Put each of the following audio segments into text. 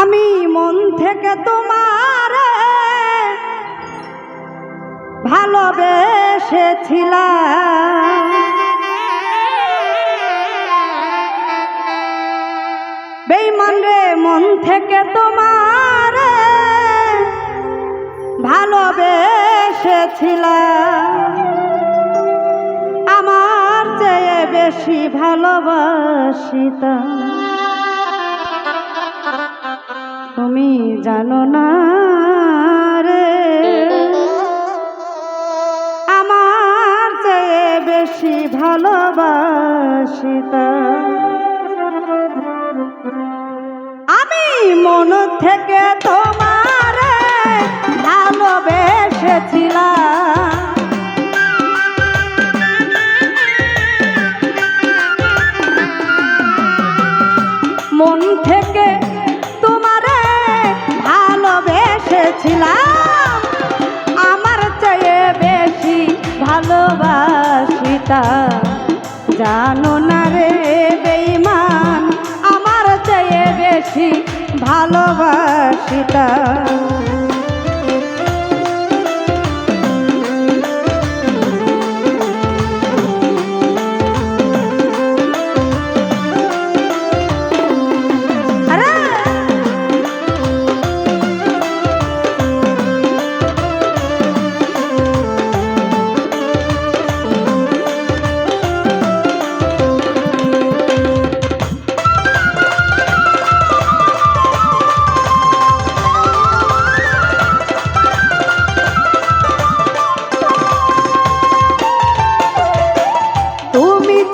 আমি মন থেকে তোমার ভালোবেসেছিলাম। বেইমান রে, মন থেকে তোমার ভালোবেসেছিলাম। আমার চেয়ে বেশি ভালোবাসিতাম। তুমি জানো না রে। আমার চেয়ে বেশি ভালোবাসিতাম আমি মন থেকে তোমার ভালোবেসেছিলাম। মন থেকে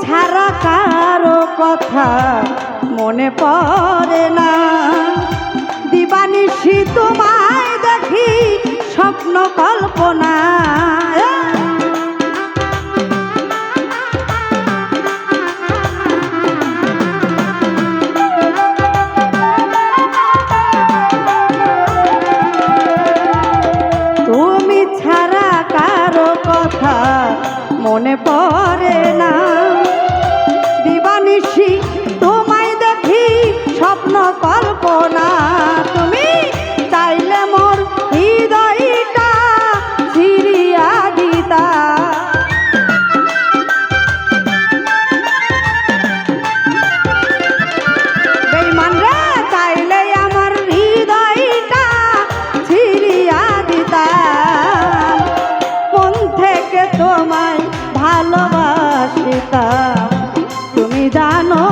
ছাড়া কারও কথা মনে পড়ে না। দিবানিশি তোমায় দেখি স্বপ্ন কল্পনা। তুমি জানো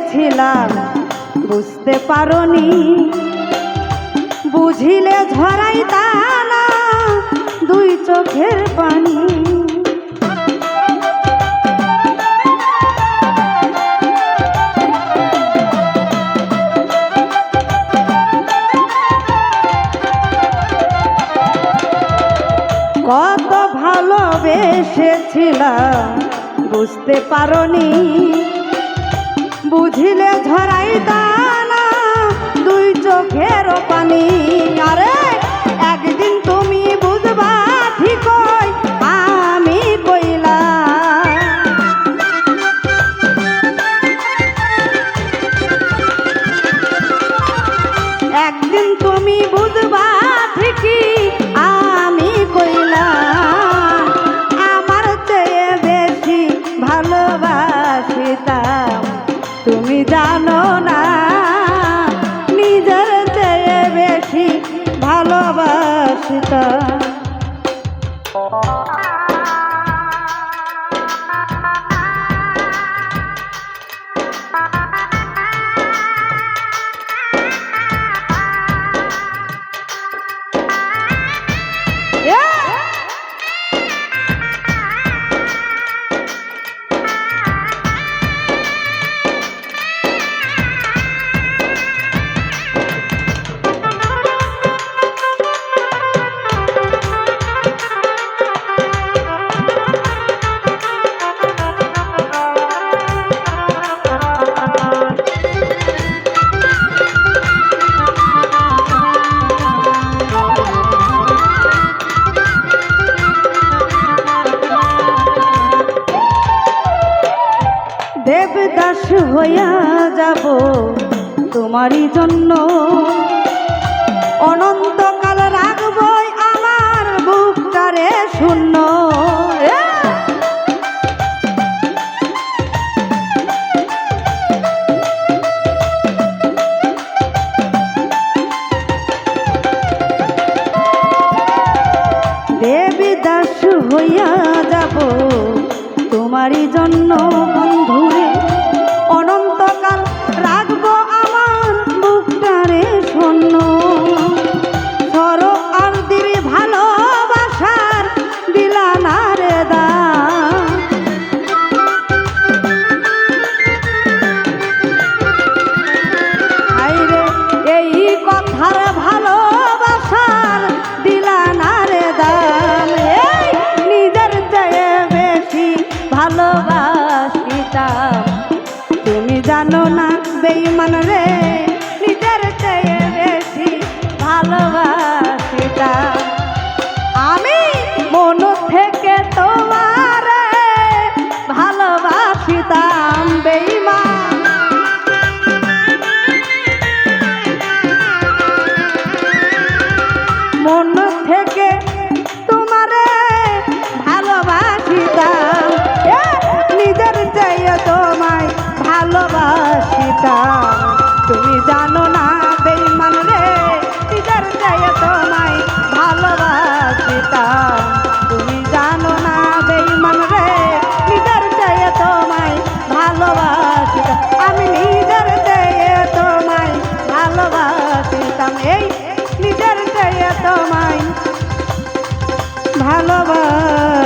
ভালোবেসেছিলাম বুঝতে পারনি। বুঝিলে ঝরাই না দুই চোখের পানি। কত ভালোবেসেছিলাম বুঝতে পারনি। বুঝিলে ঝরাই দানা দুই চোখের পানি আরে ভালোবাসিতাম। যাব তোমারই জন্য। অনন্তকাল রাখব আমার বুকটারে শূন্য। দেবী দাস হইয়া যাব তোমারই জন্য। ভালোবাস